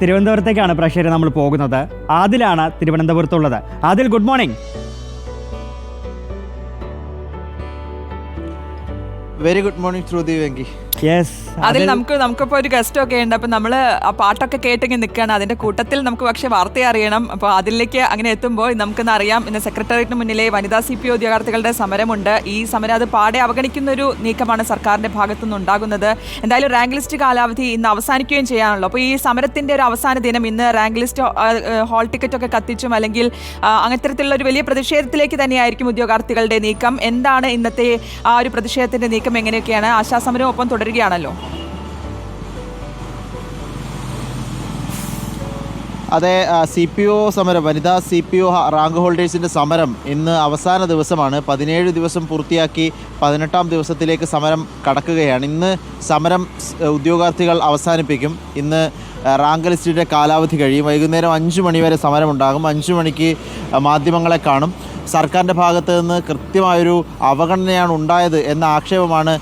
തിരുവനന്തപുരത്തേക്കാണ് പ്രേക്ഷകരെ നമ്മൾ പോകുന്നത്. ആദിലാണ് തിരുവനന്തപുരത്തുള്ളത്. Adil good morning very good morning Shruthi Venki അതിൽ നമുക്ക് നമുക്കിപ്പോ ഒരു ഗസ്റ്റ് ഒക്കെ ഉണ്ട്. അപ്പൊ നമ്മൾ ആ പാട്ടൊക്കെ കേട്ടിങ്ങനെ നിൽക്കുകയാണ് അതിന്റെ കൂട്ടത്തിൽ നമുക്ക് പക്ഷെ വാർത്ത അറിയണം. അപ്പൊ അതിലേക്ക് അങ്ങനെ എത്തുമ്പോൾ നമുക്കിന്ന് അറിയാം. ഇന്ന് സെക്രട്ടേറിയറ്റിന് മുന്നിലെ വനിതാ സി പി ഉദ്യോഗാർത്ഥികളുടെ സമരമുണ്ട്. ഈ സമരം അത് പാടെ അവഗണിക്കുന്ന ഒരു നീക്കമാണ് സർക്കാരിന്റെ ഭാഗത്തു നിന്ന് ഉണ്ടാകുന്നത്. എന്തായാലും റാങ്ക് ലിസ്റ്റ് കാലാവധി ഇന്ന് അവസാനിക്കുകയും ചെയ്യാനുള്ളൂ. അപ്പോൾ ഈ സമരത്തിന്റെ ഒരു അവസാന ദിനം ഇന്ന് റാങ്ക് ലിസ്റ്റ് ഹോൾ ടിക്കറ്റ് ഒക്കെ കത്തിച്ചും അല്ലെങ്കിൽ അങ്ങനത്തരത്തിലുള്ള ഒരു വലിയ പ്രതിഷേധത്തിലേക്ക് തന്നെയായിരിക്കും ഉദ്യോഗാർത്ഥികളുടെ നീക്കം. എന്താണ് ഇന്നത്തെ ആ ഒരു പ്രതിഷേധത്തിന്റെ നീക്കം? എങ്ങനെയൊക്കെയാണ്? ആശാസമരം ഒപ്പം തുടരുകയാണല്ലോ അതെ സി പി ഒ സമരം വനിതാ സി പി ഒ റാങ്ക് ഹോൾഡേഴ്സിന്റെ സമരം ഇന്ന് അവസാന ദിവസമാണ്. പതിനേഴ് ദിവസം പൂർത്തിയാക്കി പതിനെട്ടാം ദിവസത്തിലേക്ക് സമരം കടക്കുകയാണ്. ഇന്ന് സമരം ഉദ്യോഗാർത്ഥികൾ അവസാനിപ്പിക്കും. ഇന്ന് റാങ്ക് ലിസ്റ്റിന്റെ കാലാവധി കഴിയും. വൈകുന്നേരം അഞ്ച് മണി വരെ സമരമുണ്ടാകും. അഞ്ച് മണിക്ക് മാധ്യമങ്ങളെ കാണും. സർക്കാരിന്റെ ഭാഗത്ത് നിന്ന് കൃത്യമായൊരു അവഗണനയാണ് ഉണ്ടായത് എന്ന ആക്ഷേപമാണ്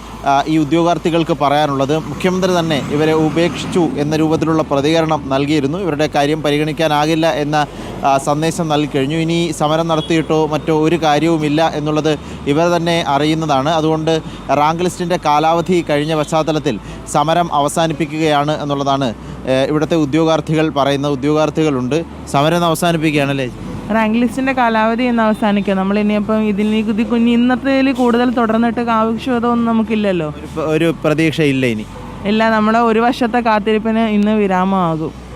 ഈ ഉദ്യോഗാർത്ഥികൾക്ക് പറയാനുള്ളത്. മുഖ്യമന്ത്രി തന്നെ ഇവരെ ഉപേക്ഷിച്ചു എന്ന രൂപത്തിലുള്ള പ്രതികരണം നൽകിയിരുന്നു. ഇവരുടെ കാര്യം പരിഗണിക്കാനാകില്ല എന്ന സന്ദേശം നൽകിക്കഴിഞ്ഞു ഇനി സമരം നടത്തിയിട്ടോ മറ്റോ ഒരു കാര്യവുമില്ല എന്നുള്ളത് ഇവർ തന്നെ അറിയുന്നതാണ്. അതുകൊണ്ട് റാങ്ക് ലിസ്റ്റിന്റെ കാലാവധി കഴിഞ്ഞ പശ്ചാത്തലത്തിൽ സമരം അവസാനിപ്പിക്കുകയാണ് എന്നുള്ളതാണ് ഇവിടുത്തെ ഉദ്യോഗാർത്ഥികൾ പറയുന്ന ഉദ്യോഗാർത്ഥികളുണ്ട്. സമരം അവസാനിപ്പിക്കുകയാണല്ലേ റാങ്ക് ലിസ്റ്റിന്റെ കാലാവധി എന്ന് അവസാനിക്കുക നമ്മൾ ഇനിയിപ്പം ഇതിൽ കുതി കുഞ്ഞ് ഇന്നത്തെ കൂടുതൽ തുടർന്നിട്ട് ആവശ്യമൊന്നും നമുക്കില്ലല്ലോ. ഒരു പ്രതീക്ഷയില്ല ഇനി. ഇല്ല നമ്മുടെ ഒരു വർഷത്തെ കാത്തിരിപ്പിന് ഇന്ന് വിരാമമാകും.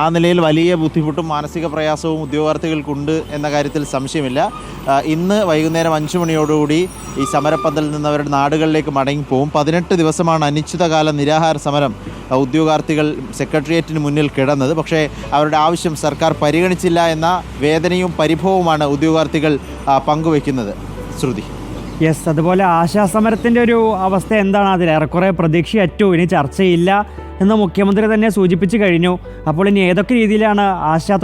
ആ നിലയിൽ വലിയ ബുദ്ധിമുട്ടും മാനസിക പ്രയാസവും ഉദ്യോഗാർത്ഥികൾക്കുണ്ട് എന്ന കാര്യത്തിൽ സംശയമില്ല. ഇന്ന് വൈകുന്നേരം അഞ്ച് മണിയോടുകൂടി ഈ സമരപ്പന്തലിൽ നിന്ന് അവരുടെ നാടുകളിലേക്ക് മടങ്ങിപ്പോവും പതിനെട്ട് ദിവസമാണ് അനിശ്ചിതകാല നിരാഹാര സമരം ഉദ്യോഗാർത്ഥികൾ സെക്രട്ടേറിയറ്റിന് മുന്നിൽ കിടന്നത്. പക്ഷേ അവരുടെ ആവശ്യം സർക്കാർ പരിഗണിച്ചില്ല എന്ന വേദനയും പരിഭവവുമാണ് ഉദ്യോഗാർത്ഥികൾ പങ്കുവയ്ക്കുന്നത്. ശ്രുതി. യെസ് അതുപോലെ ആശാസമരത്തിന്റെ ഒരു അവസ്ഥ എന്താണ്? അതിൽ ഏറെക്കുറെ പ്രതീക്ഷയറ്റു. ഇനി ചർച്ചയില്ല. എന്ന് മുഖ്യമന്ത്രി തന്നെ സൂചിപ്പിച്ചു കഴിഞ്ഞു. അപ്പോൾ ഇനി ഏതൊക്കെ രീതിയിലാണ് ആശാ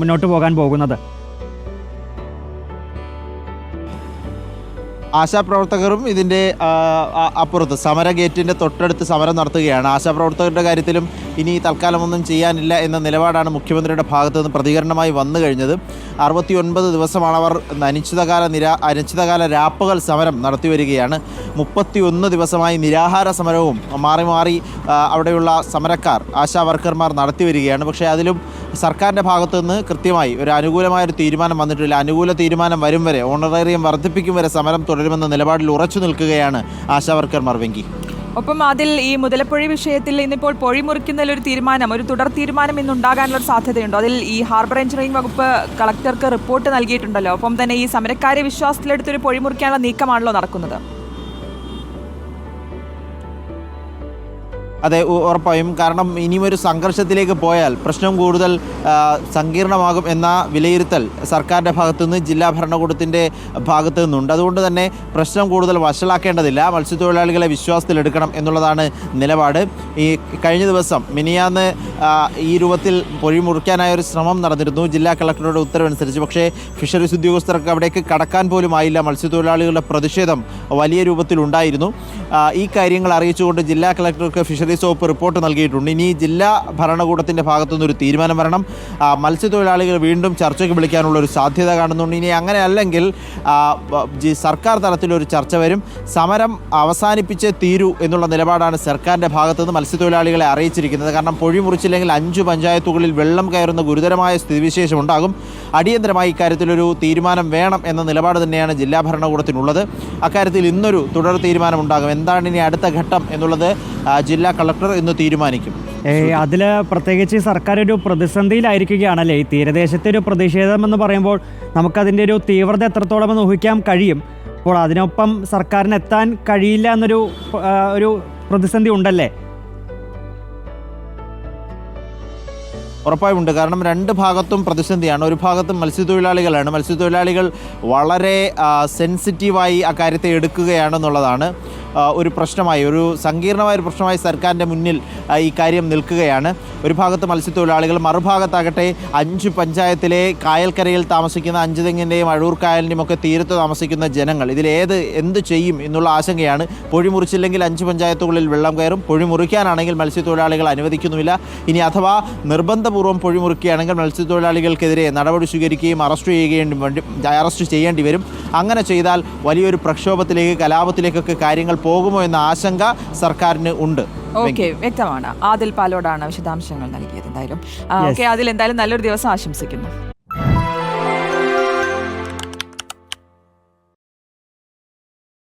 മുന്നോട്ട് പോകാൻ പോകുന്നത്? ആശാപ്രവർത്തകരും ഇതിന്റെ അപ്പുറത്ത് സമര ഗേറ്റിന്റെ തൊട്ടടുത്ത് സമരം നടത്തുകയാണ്. ആശാപ്രവർത്തകരുടെ കാര്യത്തിലും ഇനി തൽക്കാലമൊന്നും ചെയ്യാനില്ല എന്ന നിലപാടാണ് മുഖ്യമന്ത്രിയുടെ ഭാഗത്തുനിന്ന് പ്രതികരണമായി വന്നു കഴിഞ്ഞത്. അറുപത്തി ഒൻപത് ദിവസമാണ് അവർ അനിശ്ചിതകാല നിരാ അനിശ്ചിതകാല രാപ്പകൽ സമരം നടത്തി വരികയാണ് മുപ്പത്തി ഒന്ന് ദിവസമായി നിരാഹാര സമരവും മാറി മാറി അവിടെയുള്ള സമരക്കാർ ആശാ വർക്കർമാർ നടത്തി വരികയാണ് പക്ഷേ അതിലും സർക്കാരിന്റെ ഭാഗത്തു നിന്ന് കൃത്യമായി ഒരു അനുകൂലമായൊരു തീരുമാനം വന്നിട്ടില്ല. അനുകൂല തീരുമാനം വരും വരെ ഓണറേറിയം വർദ്ധിപ്പിക്കും വരെ സമരം തുടരുമെന്ന നിലപാടിൽ ഉറച്ചു നിൽക്കുകയാണ് ആശാ വർക്കർമാർ വെങ്കി. ഒപ്പം അതിൽ ഈ മുതലപ്പൊഴി വിഷയത്തിൽ ഇന്നിപ്പോൾ പൊഴി മുറിക്കുന്നതിൽ ഒരു തീരുമാനം ഒരു തുടർ തീരുമാനം ഇന്നുണ്ടാകാനുള്ള സാധ്യതയുണ്ടോ. അതിൽ ഈ ഹാർബർ എഞ്ചിനീയറിംഗ് വകുപ്പ് കളക്ടർക്ക് റിപ്പോർട്ട് നൽകിയിട്ടുണ്ടല്ലോ. ഒപ്പം തന്നെ ഈ സമരക്കാരെ വിശ്വാസത്തിലെടുത്തൊരു പൊഴി മുറിക്കാനുള്ള നീക്കമാണല്ലോ നടക്കുന്നത്. അതെ ഉറപ്പായും. കാരണം ഇനിയും സംഘർഷത്തിലേക്ക് പോയാൽ പ്രശ്നം കൂടുതൽ സങ്കീർണമാകും എന്ന വിലയിരുത്തൽ സർക്കാരിന്റെ ഭാഗത്തുനിന്ന് ജില്ലാ ഭരണകൂടത്തിന്റെ ഭാഗത്തു നിന്നുണ്ട് അതുകൊണ്ട് തന്നെ പ്രശ്നം കൂടുതൽ വഷളാക്കേണ്ടതില്ല. മത്സ്യത്തൊഴിലാളികളെ വിശ്വാസത്തിലെടുക്കണം എന്നുള്ളതാണ് നിലപാട്. ഈ കഴിഞ്ഞ ദിവസം മിനിയാന്ന് ഈ രൂപത്തിൽ പൊഴി മുറിക്കാനായ ഒരു ശ്രമം നടന്നിരുന്നു. ജില്ലാ കളക്ടറുടെ ഉത്തരവനുസരിച്ച്. പക്ഷേ ഫിഷറീസ് ഉദ്യോഗസ്ഥർക്ക് അവിടേക്ക് കടക്കാൻ പോലും ആയില്ല. മത്സ്യത്തൊഴിലാളികളുടെ പ്രതിഷേധം വലിയ രൂപത്തിലുണ്ടായിരുന്നു. ഈ കാര്യങ്ങൾ അറിയിച്ചുകൊണ്ട് ജില്ലാ കളക്ടർക്ക് ഫിഷറീസ് വകുപ്പ് റിപ്പോർട്ട് നൽകിയിട്ടുണ്ട്. ഇനി ജില്ലാ ഭരണകൂടത്തിന്റെ ഭാഗത്തുനിന്ന് ഒരു തീരുമാനം വരണം. മത്സ്യത്തൊഴിലാളികൾ വീണ്ടും ചർച്ചയ്ക്ക് വിളിക്കാനുള്ള ഒരു സാധ്യത കാണുന്നുണ്ട്. ഇനി അങ്ങനെ അല്ലെങ്കിൽ സർക്കാർ തലത്തിലൊരു ചർച്ച വരും. സമരം അവസാനിപ്പിച്ച് തീരൂ എന്നുള്ള നിലപാടാണ് സർക്കാരിന്റെ ഭാഗത്തുനിന്ന് മത്സ്യത്തൊഴിലാളികളെ അറിയിച്ചിരിക്കുന്നത്. കാരണം പൊഴി മുറിച്ചില്ലെങ്കിൽ അഞ്ച് പഞ്ചായത്തുകളിൽ വെള്ളം കയറുന്ന ഗുരുതരമായ സ്ഥിതിവിശേഷം ഉണ്ടാകും. അടിയന്തരമായി ഇക്കാര്യത്തിലൊരു തീരുമാനം വേണം എന്ന നിലപാട് തന്നെയാണ് ജില്ലാ ഭരണകൂടത്തിനുള്ളത്. അക്കാര്യത്തിൽ ഇന്നൊരു തുടർ തീരുമാനം ഉണ്ടാകും. എന്താണ് ഇനി അടുത്ത ഘട്ടം എന്നുള്ളത് ജില്ലാ കളക്ടർ ഇന്ന് തീരുമാനിക്കും. അതിൽ പ്രത്യേകിച്ച് സർക്കാർ ഒരു പ്രതിസന്ധിയിലായിരിക്കുകയാണല്ലേ? ഈ തീരദേശത്തെ ഒരു പ്രതിഷേധം എന്ന് പറയുമ്പോൾ നമുക്കതിന്റെ ഒരു തീവ്രത എത്രത്തോളം എന്ന് ഊഹിക്കാൻ കഴിയും. അപ്പോൾ അതിനൊപ്പം സർക്കാരിന് എത്താൻ കഴിയില്ല എന്നൊരു ഒരു പ്രതിസന്ധി ഉണ്ടല്ലേ? ഉറപ്പായുമുണ്ട്. കാരണം രണ്ട് ഭാഗത്തും പ്രതിസന്ധിയാണ്. ഒരു ഭാഗത്തും മത്സ്യത്തൊഴിലാളികളാണ്. മത്സ്യത്തൊഴിലാളികൾ വളരെ സെൻസിറ്റീവായി ആ കാര്യത്തെ എടുക്കുകയാണെന്നുള്ളതാണ് ഒരു പ്രശ്നമായി ഒരു സങ്കീർണമായ ഒരു പ്രശ്നമായി സർക്കാരിന്റെ മുന്നിൽ ഈ കാര്യം നിൽക്കുകയാണ്. ഒരു ഭാഗത്ത് മത്സ്യത്തൊഴിലാളികൾ മറുഭാഗത്താകട്ടെ അഞ്ച് പഞ്ചായത്തിലെ കായൽക്കരയിൽ താമസിക്കുന്ന അഞ്ച് തെങ്ങിന്റെയും അഴൂർ കായലിന്റെയും ഒക്കെ തീരത്ത് താമസിക്കുന്ന ജനങ്ങൾ ഇതിലേത് എന്ത് ചെയ്യും എന്നുള്ള ആശങ്കയാണ്. പൊഴി മുറിച്ചില്ലെങ്കിൽ അഞ്ച് പഞ്ചായത്തുകളിൽ വെള്ളം കയറും. പൊഴി മുറിക്കാനാണെങ്കിൽ മത്സ്യത്തൊഴിലാളികൾ അനുവദിക്കുന്നുമില്ല. ഇനി അഥവാ നിർബന്ധപൂർവം പൊഴി മുറിക്കുകയാണെങ്കിൽ മത്സ്യത്തൊഴിലാളികൾക്കെതിരെ നടപടി സ്വീകരിക്കുകയും അറസ്റ്റ് ചെയ്യുകയും വേണ്ടി അറസ്റ്റ് ചെയ്യേണ്ടി വരും. അങ്ങനെ ചെയ്താൽ വലിയൊരു പ്രക്ഷോഭത്തിലേക്ക് കലാപത്തിലേക്കൊക്കെ കാര്യങ്ങൾ പോകുമോ എന്ന ആശങ്ക സർക്കാരിന് ഉണ്ട്. ഓക്കെ വ്യക്തമാണ്. ആദിൽ പാലോടാണ് വിശദാംശങ്ങൾ നൽകിയത് എന്തായാലും. ഓക്കെ അതിൽ എന്തായാലും നല്ലൊരു ദിവസം ആശംസിക്കുന്നു.